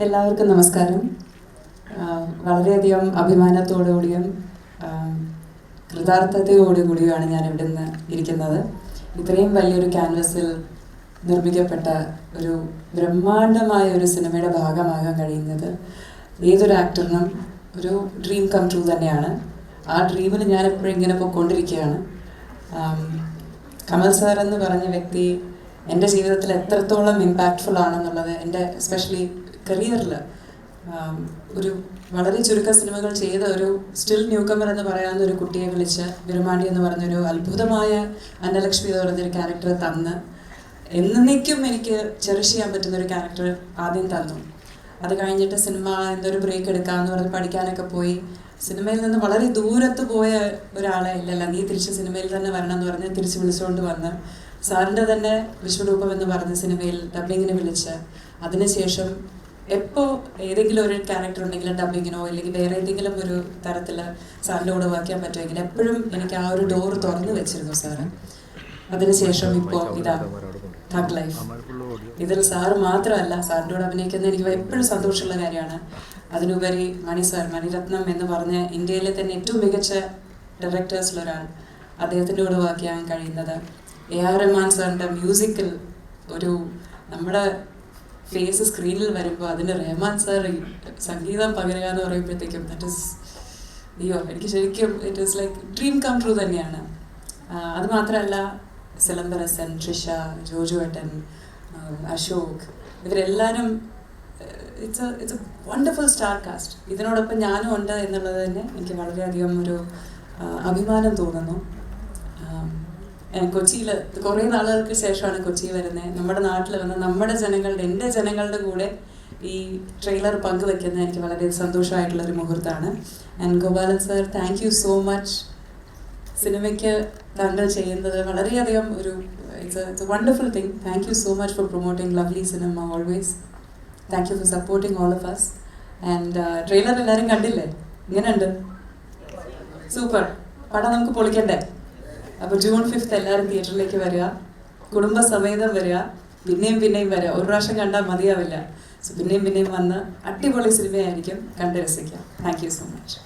എല്ലാവർക്കും നമസ്കാരം. വളരെയധികം അഭിമാനത്തോടുകൂടിയും കൃതാർത്ഥതയോടുകൂടിയുമാണ് ഞാൻ ഇവിടെ നിന്ന് ഇരിക്കുന്നത്. ഇത്രയും വലിയൊരു ക്യാൻവസിൽ നിർമ്മിക്കപ്പെട്ട ഒരു ബ്രഹ്മാണ്ഡമായ ഒരു സിനിമയുടെ ഭാഗമാകാൻ കഴിയുന്നത് ഏതൊരു ആക്ടറിനും ഒരു ഡ്രീം കം ട്രൂ തന്നെയാണ്. ആ ഡ്രീമിൽ ഞാൻ എപ്പോഴും ഇങ്ങനെ പോയിക്കൊണ്ടിരിക്കുകയാണ് കമൽ സാർ എന്ന് പറഞ്ഞ വ്യക്തി എന്റെ ജീവിതത്തിൽ എത്രത്തോളം ഇമ്പാക്റ്റ്ഫുൾ ആണെന്നുള്ളത് എന്റെ എസ്പെഷ്യലി കരിയറിൽ ഒരു വളരെ ചുരുക്ക സിനിമകൾ ചെയ്ത ഒരു സ്റ്റിൽ ന്യൂ കമർ എന്ന് പറയാവുന്ന ഒരു കുട്ടിയെ വിളിച്ച് വിരുമാണ്ടി എന്ന് പറഞ്ഞൊരു അത്ഭുതമായ അന്നലക്ഷ്മി എന്ന് പറഞ്ഞൊരു ക്യാരക്ടർ തന്ന് എന്നേക്കും എനിക്ക് ചെറിഷ് ചെയ്യാൻ പറ്റുന്ന ഒരു ക്യാരക്ടർ ആദ്യം തന്നു. അത് കഴിഞ്ഞിട്ട് സിനിമ എന്തൊരു ബ്രേക്ക് എടുക്കാമെന്ന് പറഞ്ഞ് പഠിക്കാനൊക്കെ പോയി. സിനിമയിൽ നിന്ന് വളരെ ദൂരത്ത് പോയ ഒരാളെ ഇല്ലല്ല നീ തിരിച്ച് സിനിമയിൽ തന്നെ വരണം എന്ന് പറഞ്ഞ് തിരിച്ച് വിളിച്ചുകൊണ്ട് വന്ന്. സാറിന്റെ തന്നെ വിശ്വരൂപം എന്ന് പറഞ്ഞ സിനിമയിൽ ഡബ്ബിങ്ങിന് വിളിച്ച് അതിനുശേഷം എപ്പോൾ ഏതെങ്കിലും ഒരു ക്യാരക്ടർ ഉണ്ടെങ്കിലും ഡബ്ബിങ്ങിനോ അല്ലെങ്കിൽ വേറെ ഏതെങ്കിലും ഒരു തരത്തിൽ സാറിന്റെ കൂടെ വർക്ക് ചെയ്യാൻ പറ്റുമെങ്കിൽ എപ്പോഴും എനിക്ക് ആ ഒരു ഡോർ തുറന്നു വെച്ചിരുന്നു സാറ്. അതിനുശേഷം ഇപ്പോൾ ഇതാ തഗ് ലൈഫ് ഇതിൽ സാറ് മാത്രമല്ല സാറിന്റെ കൂടെ അഭിനയിക്കുന്ന എനിക്ക് എപ്പോഴും സന്തോഷമുള്ള കാര്യമാണ്. അതിനുപരി മണി സാർ മണിരത്നം എന്ന് പറഞ്ഞ ഇന്ത്യയിലെ തന്നെ ഏറ്റവും മികച്ച ഡയറക്ടേഴ്സിലൊരാൾ അദ്ദേഹത്തിന്റെ കൂടെ വർക്ക് കഴിയുന്നത് എ ആർ റഹ്മാൻ സാറിന്റെ മ്യൂസിക്കിൽ ഒരു നമ്മുടെ ഫേസ് സ്ക്രീനിൽ വരുമ്പോൾ അതിന് റഹ്മാൻ സാർ സംഗീതം പകരുക എന്ന് പറയുമ്പോഴത്തേക്കും ദറ്റ് ഇസ് അയ്യോ എനിക്ക് ശരിക്കും it is like dream come true തന്നെയാണ്. അതുമാത്രമല്ല അത് മാത്രമല്ല സിലംബരസൻ ട്രിഷ ജോജു ഏട്ടൻ ആ, അശോക് ഇവരെല്ലാവരും it's it's a wonderful star cast ഇതിനോടൊപ്പം ഞാനും ഉണ്ട് എന്നുള്ളത് തന്നെ എനിക്ക് വളരെയധികം ഒരു അഭിമാനം തോന്നുന്നു. കൊച്ചിയിൽ കുറേ നാളുകൾക്ക് ശേഷമാണ് കൊച്ചി വരുന്നത് നമ്മുടെ നാട്ടിൽ വന്ന് നമ്മുടെ ജനങ്ങളുടെ എന്റെ ജനങ്ങളുടെ കൂടെ ഈ ട്രെയിലർ പങ്കുവെക്കുന്നത് എനിക്ക് വളരെ സന്തോഷമായിട്ടുള്ള ഒരു മുഹൂർത്തമാണ്. And Gopalan sir thank you so much സിനിമയ്ക്ക് താങ്കൾ ചെയ്യുന്നത് വളരെയധികം ഒരു it's it's a wonderful thing thank you so much for promoting lovely cinema always thank you for supporting all of us and trailer എല്ലാവരും കണ്ടില്ലേ? ഇങ്ങനെയുണ്ട്. സൂപ്പർ. പടം നമുക്ക് പൊളിക്കണ്ടേ? അപ്പോൾ ജൂൺ ഫിഫ്ത്ത് എല്ലാവരും തിയേറ്ററിലേക്ക് വരിക. കുടുംബസമേതം വരിക. പിന്നെയും പിന്നെയും വരിക. ഒരു പ്രാവശ്യം കണ്ടാൽ മതിയാവില്ല. സോ പിന്നെയും പിന്നെയും വന്ന് അടിപൊളി സിനിമയായിരിക്കും കണ്ട് രസിക്കാം. Thank you so much